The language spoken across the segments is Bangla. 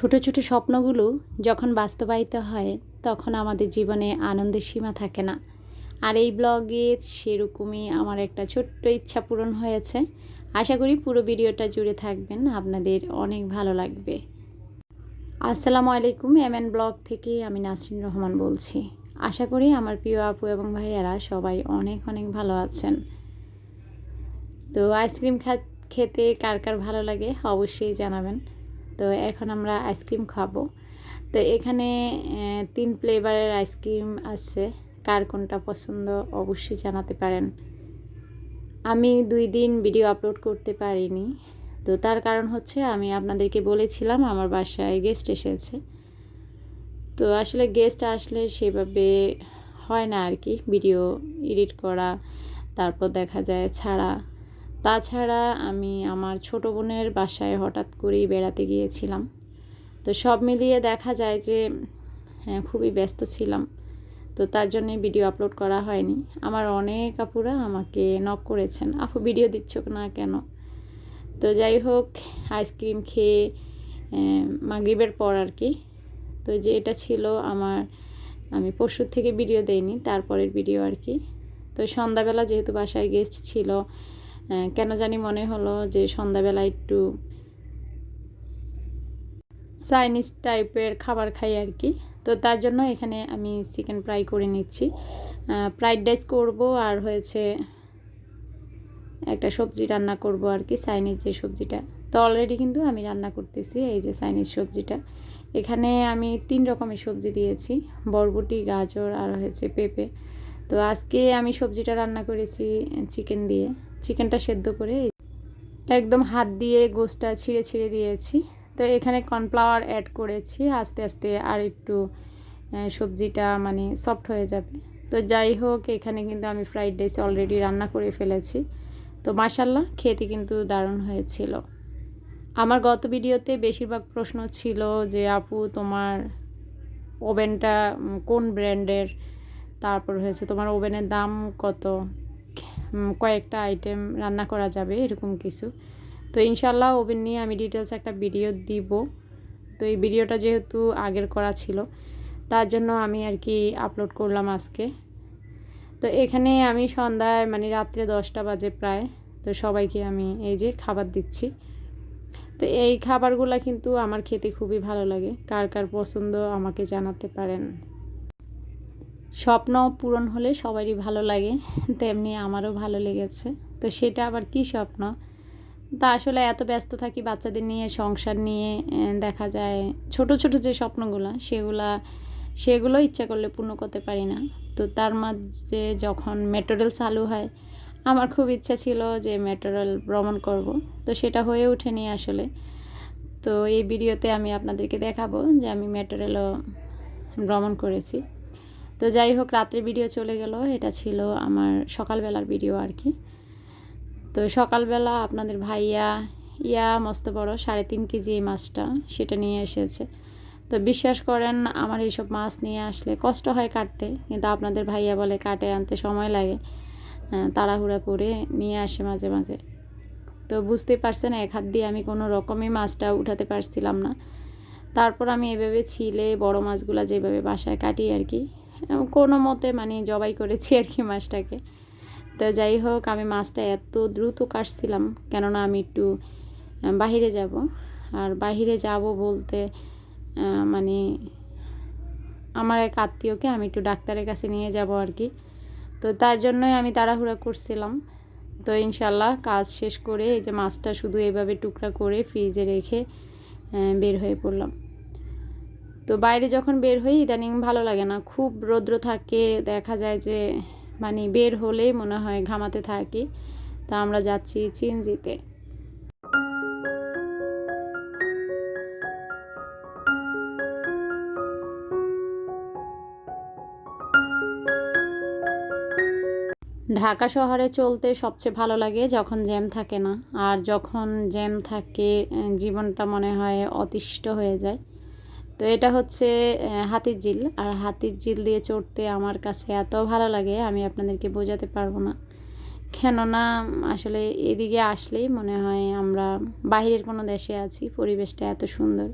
ছোট ছোট স্বপ্নগুলো যখন বাস্তবায়িত হয়, তখন আমাদের জীবনে আনন্দের সীমা থাকে না। আর এই ব্লগে সেরকমই আমার একটা ছোট্ট ইচ্ছা পূরণ হয়েছে। আশা করি পুরো ভিডিওটা জুড়ে থাকবেন, আপনাদের অনেক ভালো লাগবে। আসসালামু আলাইকুম এম এন ব্লগ থেকে আমি নাসরিন রহমান বলছি। আশা করি আমার প্রিয় আপু এবং ভাইয়ারা সবাই অনেক অনেক ভালো আছেন। তো আইসক্রিম খা- খেতে কার কার ভালো লাগে অবশ্যই জানাবেন। তো এখন আমরা আইসক্রিম খাব। তো এখানে তিন ফ্লেভারের আইসক্রিম আছে। কার কোনটা পছন্দ অবশ্যই জানাতে পারেন। আমি দুই দিন ভিডিও আপলোড করতে পারিনি। তো তার কারণ হচ্ছে, আমি আপনাদেরকে বলেছিলাম, আমার বাসায় গেস্ট এসেছে। তো আসলে গেস্ট আসলে সেভাবে হয় না আর কি। ভিডিও এডিট করা, তারপর দেখা যায় ছাড়া তাছাড়া আমি আমার ছোট বোনের বাসায় হঠাৎ করেই বেড়াতে গিয়েছিলাম। তো সব মিলিয়ে দেখা যায় যে হ্যাঁ খুবই ব্যস্ত ছিলাম। তো তার জন্যে ভিডিও আপলোড করা হয়নি। আমার অনেক আপুরা আমাকে নক করেছেন। আপু, ভিডিও দিচ্ছ না কেন? তো যাই হোক, আইসক্রিম খেয়ে মাগরিবের পর আর কি। তো যে এটা ছিল আমার, আমি পরশুর থেকে ভিডিও দেইনি, তারপরের ভিডিও আর কি। তো সন্ধ্যাবেলা যেহেতু বাসায় গেস্ট ছিল কেন জানি মনে হলো যে সন্ধ্যাবেলা একটু চাইনিজ টাইপের খাবার খাই আর কি। তো তার জন্য এখানে আমি চিকেন ফ্রাই করে নিচ্ছি। ফ্রাইড রাইস করব আর হয়েছে একটা সবজি রান্না করব আর কি চাইনিজ যে সবজিটা। তো অলরেডি কিন্তু আমি রান্না করতেছি এই যে চাইনিজ সবজিটা। এখানে আমি তিন রকমের সবজি দিয়েছি, বরবটি, গাজর আর হয়েছে পেঁপে। তো আজকে আমি সবজিটা রান্না করেছি চিকেন দিয়ে। চিকেনটা সেদ্ধ করে একদম হাত দিয়ে গোসটা ছিঁড়ে ছিঁড়ে দিয়েছি। তো এখানে কর্নফ্লাওয়ার অ্যাড করেছি, আস্তে আস্তে আর একটু সবজিটা মানে সফট হয়ে যাবে। তো যাই হোক, এখানে কিন্তু আমি ফ্রাইড রাইস অলরেডি রান্না করে ফেলেছি। তো মাসাল্লাহ খেতে কিন্তু দারুণ হয়েছিল। আমার গত ভিডিওতে বেশিরভাগ প্রশ্ন ছিল যে, আপু, তোমার ওভেনটা কোন ব্র্যান্ডের তারপর হয়েছে, তোমার ওভেনের দাম কত? কয়েকটা আইটেম রান্না করা যাবে, এরকম কিছু। তো ইনশাল্লাহ ওভেন নিয়ে আমি ডিটেলস একটা ভিডিও দিব। তো এই ভিডিওটা যেহেতু আগের করা ছিল, তার জন্য আমি আর কি আপলোড করলাম আজকে। তো এখানে আমি সন্ধ্যায় মানে রাত্রে দশটা বাজে প্রায়, তো সবাইকে আমি এই যে খাবার দিচ্ছি। তো এই খাবারগুলো কিন্তু আমার খেতে খুবই ভালো লাগে। কার কার পছন্দ আমাকে জানাতে পারেন। স্বপ্ন পূরণ হলে সবারই ভালো লাগে, তেমনি আমারও ভালো লেগেছে। তো সেটা আবার কি স্বপ্ন? তা আসলে এত ব্যস্ত থাকি বাচ্চাদের নিয়ে, সংসার নিয়ে দেখা যায় ছোট ছোট যে স্বপ্নগুলো, সেগুলা, সেগুলো ইচ্ছা করলে পূর্ণ করতে পারি না। তো তার মাঝে যখন মেট্রো রেল চালু হয়, আমার খুব ইচ্ছা ছিল যে মেট্রো রেল ভ্রমণ করব। তো সেটা হয়ে ওঠেনি আসলে। তো এই ভিডিওতে আমি আপনাদেরকে দেখাবো যে আমি মেট্রো রেলও ভ্রমণ করেছি। তো যাই হোক, রাত্রে ভিডিও চলে গেল। এটা ছিল আমার সকালবেলার ভিডিও আর কি। তো সকালবেলা আপনাদের ভাইয়া, ইয়া মস্ত বড়, সাড়ে তিন কেজি এই মাছটা, সেটা নিয়ে এসেছে। তো বিশ্বাস করেন, আমার এইসব মাছ নিয়ে আসলে কষ্ট হয় কাটতে, কিন্তু আপনাদের ভাইয়া বলে কাটে আনতে সময় লাগে তাড়াহুড়া করে নিয়ে আসে মাঝে মাঝে। তো বুঝতেই পারছেন, এক হাত দিয়ে আমি কোনো রকমই মাছটা উঠাতে পারছিলাম না। তারপর আমি এভাবে ছিলে বড় মাছগুলো যেভাবে বাসায় কাটি আর কি কোনো মতে মানে জবাই করেছি আর কি মাছটাকে। তো যাই হোক, আমি মাছটা এত দ্রুত কাটছিলাম, কেননা আমি একটু বাহিরে যাব। আর বাহিরে যাব বলতে মানে আমার এক আত্মীয়কে আমি একটু ডাক্তারের কাছে নিয়ে যাব আর কি। তো তার জন্যই আমি তাড়াহুড়া করছিলাম। তো ইনশাল্লাহ কাজ শেষ করে এই যে মাছটা শুধু এভাবে টুকরা করে ফ্রিজে রেখে বের হয়ে পড়লাম। তো বাইরে যখন বের হই, ইদানিং ভালো লাগে না। খুব রৌদ্র থাকে, দেখা যায় যে মানে বের হলেই মনে হয় ঘামাতে থাকি। তা আমরা যাচ্ছি চিনজিতে। ঢাকা শহরে চলতে সবচেয়ে ভালো লাগে যখন জ্যাম থাকে না। আর যখন জ্যাম থাকে, জীবনটা মনে হয় অতিষ্ঠ হয়ে যায়। তো এটা হচ্ছে হাতির ঝিল। আর হাতির ঝিল দিয়ে চড়তে আমার কাছে এত ভালো লাগে, আমি আপনাদেরকে বোঝাতে পারব না। কেননা, আসলে এদিকে আসলেই মনে হয় আমরা বাইরের কোনো দেশে আছি, পরিবেশটা এত সুন্দর।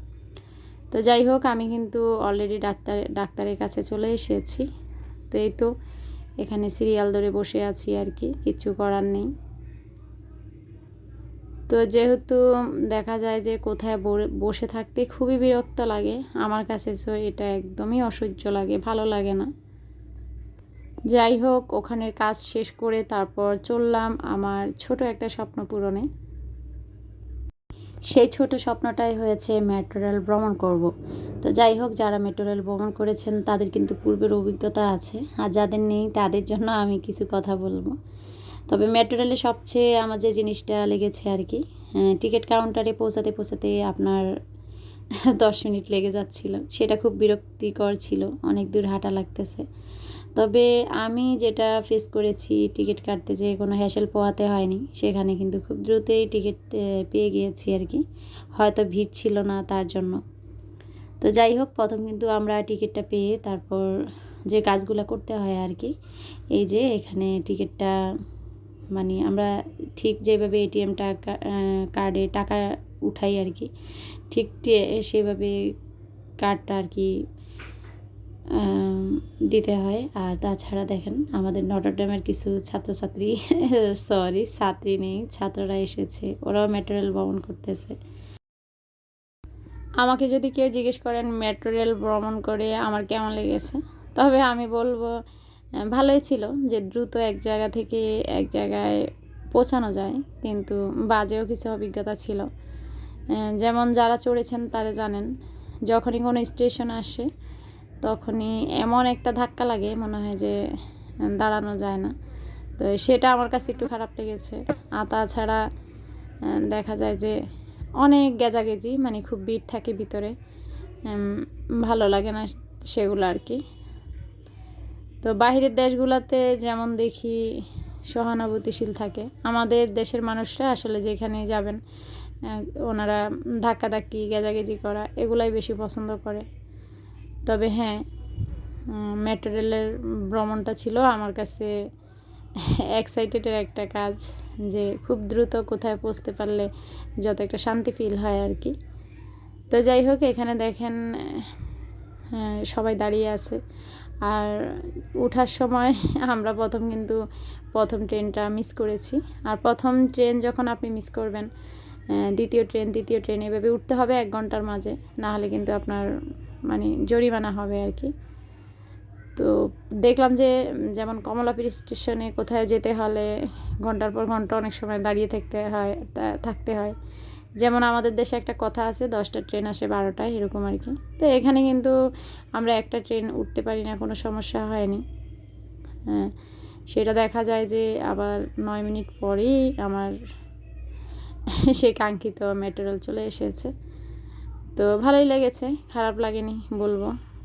তো যাই হোক, আমি কিন্তু অলরেডি ডাক্তার, ডাক্তারের কাছে চলে এসেছি। তো এই তো, এখানে সিরিয়াল ধরে বসে আছি আর কি, কিছু করার নেই। তো যেহেতু দেখা যায় যে কোথায় বসে থাকতে খুবই বিরক্ত লাগে আমার কাছে সো এটা একদমই অসহ্য লাগে, ভালো লাগে না। যাই হোক, ওখানের কাজ শেষ করে তারপর চললাম আমার ছোট একটা স্বপ্ন পূরণে। সেই ছোট স্বপ্নটাই হয়েছে মেট্রো রেল ভ্রমণ করব। তো যাই হোক, যারা মেট্রো রেল ভ্রমণ করেছেন, তাদের কিন্তু পূর্বের অভিজ্ঞতা আছে। আর যাদের নেই, তাদের জন্য আমি কিছু কথা বলব। তবে মেট্রো সবচেয়ে আমার যে জিনিসটা লেগেছে আর কি টিকিট কাউন্টারে পৌঁছাতে পৌঁছাতে আপনার দশ মিনিট লেগে যাচ্ছিল। সেটা খুব বিরক্তিকর ছিল, অনেক দূর হাঁটা লাগতেছে। তবে আমি যেটা ফেস করেছি, টিকিট কাটতে যে কোনো হ্যাসেল পোহাতে হয়নি, সেখানে কিন্তু খুব দ্রুতই টিকিট পেয়ে গিয়েছি আর কি। হয়তো ভিড় ছিল না তার জন্য। তো যাই হোক, প্রথম কিন্তু আমরা টিকিটটা পেয়ে তারপর যে কাজগুলো করতে হয় আর কি, এই যে এখানে টিকিটটা মানে আমরা ঠিক যেভাবে এটিএমটা কার্ডে টাকা উঠাই আর কি, ঠিক সেভাবে কার্ডটা আর কি দিতে হয়। আর তাছাড়া দেখেন, আমাদের নটরডেমের কিছু ছাত্রছাত্রী সরি ছাত্রী নেই, ছাত্ররা এসেছে, ওরাও ম্যাটেরিয়াল ভ্রমণ করতেছে। আমাকে যদি কেউ জিজ্ঞেস করেন মেট্রো রেল ভ্রমণ করে আমার কেমন লেগেছে? তবে আমি বলব ভালোই ছিল যে দ্রুত এক জায়গা থেকে এক জায়গায় পৌঁছানো যায়, কিন্তু বাজেও কিছু অভিজ্ঞতা ছিল। যেমন যারা চড়েছেন তারা জানেন, যখনই কোনো স্টেশন আসে, তখনই এমন একটা ধাক্কা লাগে মনে হয় যে দাঁড়ানো যায় না। তো সেটা আমার কাছে একটু খারাপ লেগেছে। আর তাছাড়া দেখা যায় যে অনেক গেজাগেজি মানে খুব ভিড় থাকে ভিতরে ভালো লাগে না সেগুলো আর কি। তো বাইরের দেশগুলোতে যেমন দেখি সহানুভূতিশীল থাকে, আমাদের দেশের মানুষরা আসলে যেখানে যাবেন ওনারা ধাক্কাধাক্কি, গেজাগেজি করা এগুলাই বেশি পছন্দ করে। তবে হ্যাঁ মেট্রো রেলের ভ্রমণটা ছিল আমার কাছে এক্সাইটেডের একটা কাজ, যে খুব দ্রুত কোথায় পৌঁছতে পারলে যত একটা শান্তি ফিল হয় আর কি। তো যাই হোক, এখানে দেখেন সবাই দাঁড়িয়ে আছে। আর ওঠার সময় আমরা প্রথম কিন্তু প্রথম ট্রেনটা মিস করেছি। আর প্রথম ট্রেন যখন আপনি মিস করবেন দ্বিতীয় ট্রেন, তৃতীয় ট্রেন, এভাবে উঠতে হবে এক ঘণ্টার মাঝে, না হলে কিন্তু আপনার মানে জরিমানা হবে আর কি। তো দেখলাম যে, যেমন কমলাপুর স্টেশনে কোথায় যেতে হলে ঘণ্টার পর ঘণ্টা অনেক সময় দাঁড়িয়ে থাকতে হয় থাকতে হয়। যেমন আমাদের দেশে একটা কথা আছে, দশটা ট্রেন আসে বারোটায়, এরকম আর কি। তো এখানে কিন্তু আমরা একটা ট্রেন উঠতে পারি না, কোনো সমস্যা হয়নি। হ্যাঁ সেটা দেখা যায় যে আবার নয় মিনিট পরেই আমার সেই কাঙ্ক্ষিত মেটেরিয়াল চলে এসেছে। তো ভালোই লেগেছে, খারাপ লাগেনি বলব।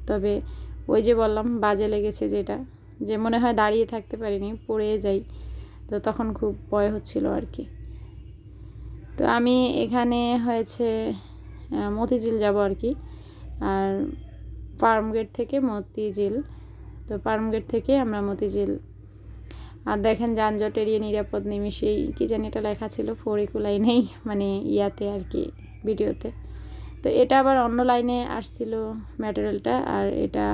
তবে ওই যে বললাম, বাজে লেগেছে যেটা, যে মনে হয় দাঁড়িয়ে থাকতে পারিনি, পড়ে যাই। তো তখন খুব ভয় হচ্ছিল আর কি। তো আমি এখানে হয়েছে মতিঝিল যাব আর কি। আর ফার্ম গেট থেকে মতিঝিল। তো ফার্ম গেট থেকে আমরা মতিঝিল। আর দেখেন যানজট এড়িয়ে নিরাপদ নিমিশেই কি জানি এটা লেখা ছিল ফরিকু লাইনেই মানে ইয়াতে আর কি, ভিডিওতে। তো এটা আবার অন্য লাইনে আসছিল ম্যাটেরিয়ালটা, আর এটা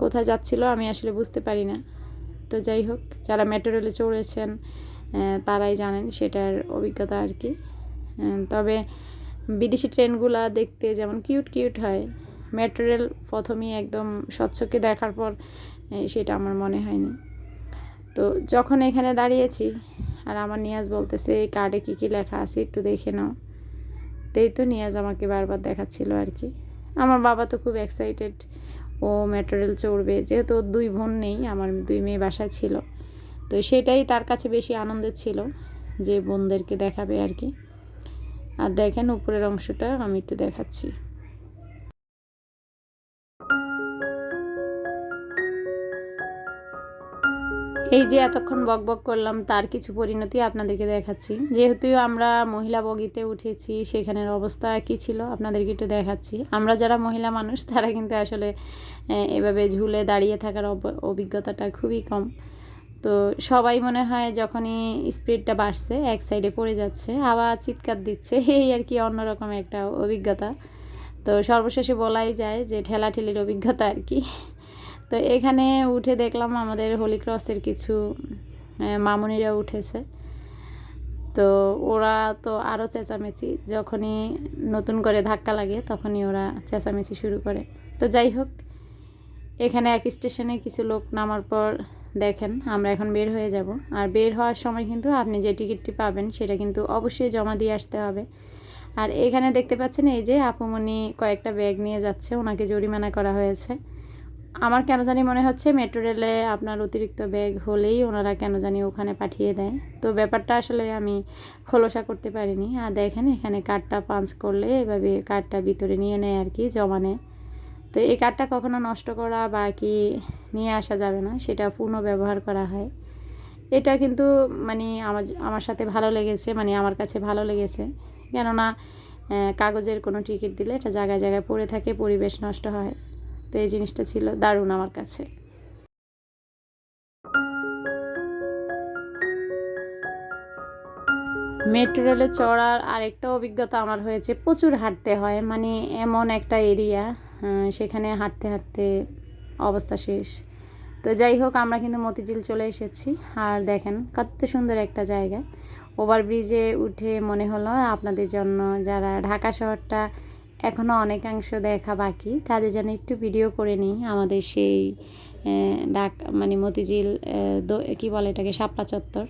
কোথায় যাচ্ছিল আমি আসলে বুঝতে পারি না। তো যাই হোক, যারা ম্যাটেরিয়ালে চড়েছেন তারাই জানেন সেটার অভিজ্ঞতা আর কি। তবে বিদেশি ট্রেনগুলা দেখতে যেমন কিউট কিউট হয় ম্যাটেরিয়াল প্রথমেই একদম স্বচ্ছকে দেখার পর সেটা আমার মনে হয়নি। তো যখন এখানে দাঁড়িয়েছি, আর আমার নিয়াজ বলতেছে, এই কার্ডে কী কী লেখা আছে একটু দেখে নাও। তাই তো নিয়াজ আমাকে বারবার দেখাচ্ছিল আর কি। আমার বাবা তো খুব এক্সাইটেড ও ম্যাটেরিয়াল চড়বে, যেহেতু দুই বোন নেই, আমার দুই মেয়ে বাসায় ছিল। তো সেটাই তার কাছে বেশি আনন্দের ছিল যে বোনদেরকে দেখাবে আর কি। আর দেখেন উপরের অংশটা, আমি একটু দেখাচ্ছি। এই যে এতক্ষণ বক বক করলাম, তার কিছু পরিণতি আপনাদেরকে দেখাচ্ছি। যেহেতু আমরা মহিলা বগিতে উঠেছি, সেখানের অবস্থা কী ছিল আপনাদেরকে একটু দেখাচ্ছি। আমরা যারা মহিলা মানুষ, তারা কিন্তু আসলে এভাবে ঝুলে দাঁড়িয়ে থাকার অভিজ্ঞতাটা খুবই কম। তো সবাই মনে হয় যখনই স্পিডটা বাড়ছে, এক সাইডে পড়ে যাচ্ছে, আবার চিৎকার দিচ্ছে। এই আর কি অন্যরকম একটা অভিজ্ঞতা। তো সর্বশেষে বলাই যায় যে ঠেলাঠেলির অভিজ্ঞতা আর কি। তো এখানে উঠে দেখলাম আমাদের হোলি ক্রসের কিছু মামুনিরা উঠেছে। তো ওরা তো আরও চেঁচামেচি, যখনই নতুন করে ধাক্কা লাগে তখনই ওরা চেঁচামেচি শুরু করে। তো যাই হোক এখানে এক স্টেশনে কিছু লোক নামার পর দেখেন, আমরা এখন বের হয়ে যাব। আর বের হওয়ার সময় কিন্তু আপনি যে টিকিটটি পাবেন, সেটা কিন্তু অবশ্যই জমা দিয়ে আসতে হবে। আর এখানে দেখতে পাচ্ছেন, এই যে আপুমনি কয়েকটা ব্যাগ নিয়ে যাচ্ছে, ওনাকে জরিমানা করা হয়েছে। আমার কেন জানি মনে হচ্ছে, মেট্রো রেলে আপনার অতিরিক্ত ব্যাগ হলেই ওনারা কেন জানি ওখানে পাঠিয়ে দেয়। তো ব্যাপারটা আসলে আমি খোলসা করতে পারিনি। আর দেখেন, এখানে কার্ডটা পাঞ্চ করলে এভাবে কার্ডটা ভিতরে নিয়ে নেয় আর কি, জমা নেয়। তো এই কার্ডটা কখনো নষ্ট করা বা কি নিয়ে আসা যাবে না, সেটা পুনঃ ব্যবহার করা হয়। এটা কিন্তু মানে আমার আমার সাথে ভালো লেগেছে মানে আমার কাছে ভালো লেগেছে। কেননা কাগজের কোনো টিকিট দিলে এটা জায়গায় জায়গায় পড়ে থাকে, পরিবেশ নষ্ট হয়। তো এই জিনিসটা ছিল দারুণ আমার কাছে। মেট্রো রেলে চড়ার আরেকটা অভিজ্ঞতা আমার হয়েছে, প্রচুর হাঁটতে হয় মানে এমন একটা এরিয়া। সেখানে হাঁটতে হাঁটতে অবস্থা শেষ। তো যাই হোক, আমরা কিন্তু মতিঝিল চলে এসেছি। আর দেখেন, কত সুন্দর একটা জায়গা। ওভারব্রিজে উঠে মনে হলো আপনাদের জন্য, যারা ঢাকা শহরটা এখনও অনেকাংশ দেখা বাকি, তাদের জন্য একটু ভিডিও করে নিই আমাদের সেই ডাক মানে মতিঝিল কি বলে এটাকে, শাপলা চত্বর।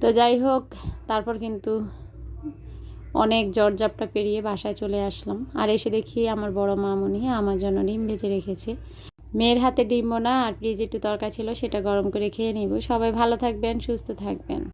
তো যাই হোক, তারপর কিন্তু অনেক জর্জাপটা পেরিয়ে বাসায় চলে আসলাম। আর এসে দেখি আমার বড় মামনি আমার জন্য ডিম ভেজে রেখেছে। মেয়ের হাতে ডিম বোনা আর ফ্রিজে একটু তরকা ছিল, সেটা গরম করে খেয়ে নিব। সবাই ভালো থাকবেন, সুস্থ থাকবেন।